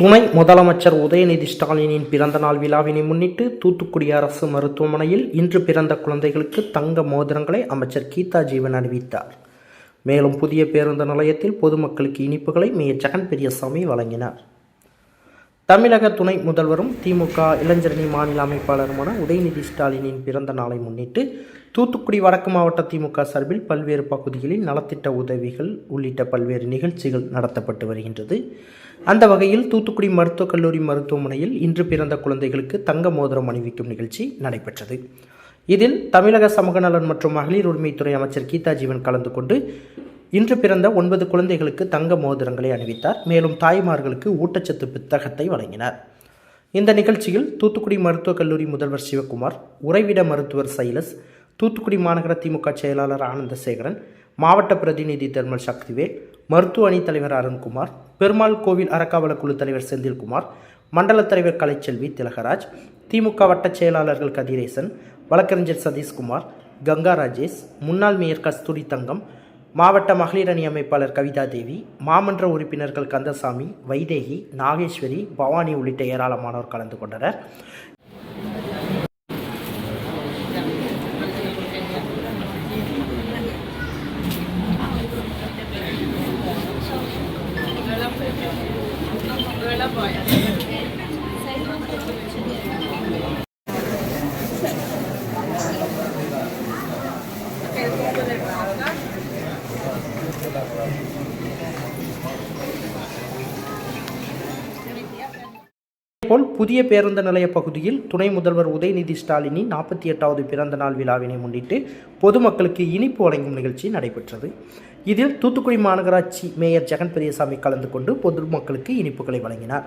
துணை முதலமைச்சர் உதயநிதி ஸ்டாலினின் பிறந்தநாள் விழாவினை முன்னிட்டு தூத்துக்குடி அரசு மருத்துவமனையில் இன்று பிறந்த குழந்தைகளுக்கு தங்க மோதிரங்களை அமைச்சர் கீதா ஜீவன் அறிவித்தார். மேலும் புதிய பேருந்து நிலையத்தில் பொதுமக்களுக்கு இனிப்புகளை மேயர் ஜெகன் பெரியசாமி வழங்கினார். தமிழக துணை முதல்வரும் திமுக இளைஞரணி மாநில அமைப்பாளருமான உதயநிதி ஸ்டாலினின் பிறந்த நாளை முன்னிட்டு தூத்துக்குடி வடக்கு மாவட்ட திமுக சார்பில் பல்வேறு பகுதிகளில் நலத்திட்ட உதவிகள் உள்ளிட்ட பல்வேறு நிகழ்ச்சிகள் நடத்தப்பட்டு வருகின்றது. அந்த வகையில் தூத்துக்குடி மருத்துவக் கல்லூரி மருத்துவமனையில் இன்று பிறந்த குழந்தைகளுக்கு தங்க மோதிரம் அணிவிக்கும் நிகழ்ச்சி நடைபெற்றது. இதில் தமிழக சமூக நலன் மற்றும் மகளிர் உரிமைத்துறை அமைச்சர் கீதா ஜீவன் கலந்து கொண்டு இன்று பிறந்த ஒன்பது குழந்தைகளுக்கு தங்க மோதிரங்களை அணிவித்தார். மேலும் தாய்மார்களுக்கு ஊட்டச்சத்து புத்தகத்தை வழங்கினார். இந்த நிகழ்ச்சியில் தூத்துக்குடி மருத்துவக் கல்லூரி முதல்வர் சிவகுமார் உறைவிட மருத்துவர் சைலஸ் தூத்துக்குடி மாநகர திமுக செயலாளர் ஆனந்தசேகரன் மாவட்ட பிரதிநிதி தர்மல் சக்திவேல் மருத்துவ அணி தலைவர் அருண்குமார் பெருமாள் கோவில் அறக்காவல குழு தலைவர் செந்தில்குமார் மண்டல தலைவர் கலைச்செல்வி திலகராஜ் திமுக வட்டச் செயலாளர்கள் கதிரேசன் வழக்கறிஞர் சதீஷ்குமார் கங்கா ராஜேஷ் முன்னாள் மேயர் கஸ்தூரி தங்கம் மாவட்ட மகளிர் அணி அமைப்பாளர் கவிதா தேவி மாமன்ற உறுப்பினர்கள் கந்தசாமி வைதேகி நாகேஸ்வரி பவானி உள்ளிட்ட ஏராளமானோர் கலந்து கொண்டனர். இதேபோல் புதிய பேருந்து நிலைய பகுதியில் துணை முதல்வர் உதயநிதி ஸ்டாலினின் நாற்பத்தி எட்டாவது பிறந்த நாள் விழாவினை முன்னிட்டு பொதுமக்களுக்கு இனிப்பு வழங்கும் நிகழ்ச்சி நடைபெற்றது. இதில் தூத்துக்குடி மாநகராட்சி மேயர் ஜெகன் பெரியசாமி கலந்து கொண்டு பொதுமக்களுக்கு இனிப்புகளை வழங்கினார்.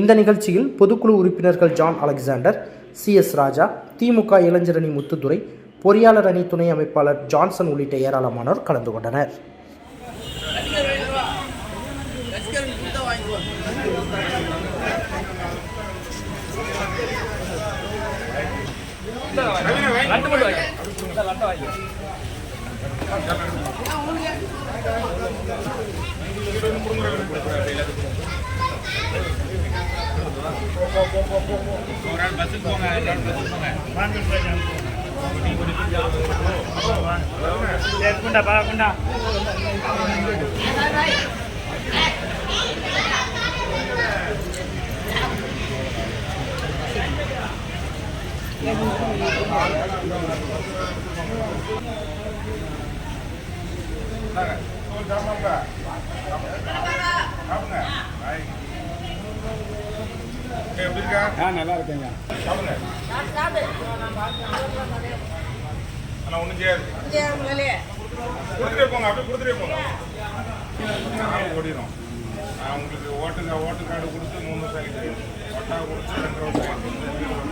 இந்த நிகழ்ச்சியில் பொதுக்குழு உறுப்பினர்கள் John Alexander C S Raja DMK இளைஞரணி முத்துதுரை பொறியாளர் அணி துணை அமைப்பாளர் ஜான்சன் உள்ளிட்ட ஏராளமானோர் கலந்து கொண்டனர். లేకుండా బాగుండా எப்படி இருக்கா ஆ நல்லா இருக்கேங்க. சாப்பிடுங்க ஆனா ஒண்ணும் செய்யாது. கொடுத்துட்டே போங்க அப்படியே கொடுத்துட்டே போங்க. நாள் ஓடிடும் நான் உங்களுக்கு ஓட்டுங்க ஓட்டு கார்டு கொடுத்து மூணு வருஷம் ஆகிட்டு ஒட்டா கொடுத்து ரெண்டு வருஷம் ஆகிட்டு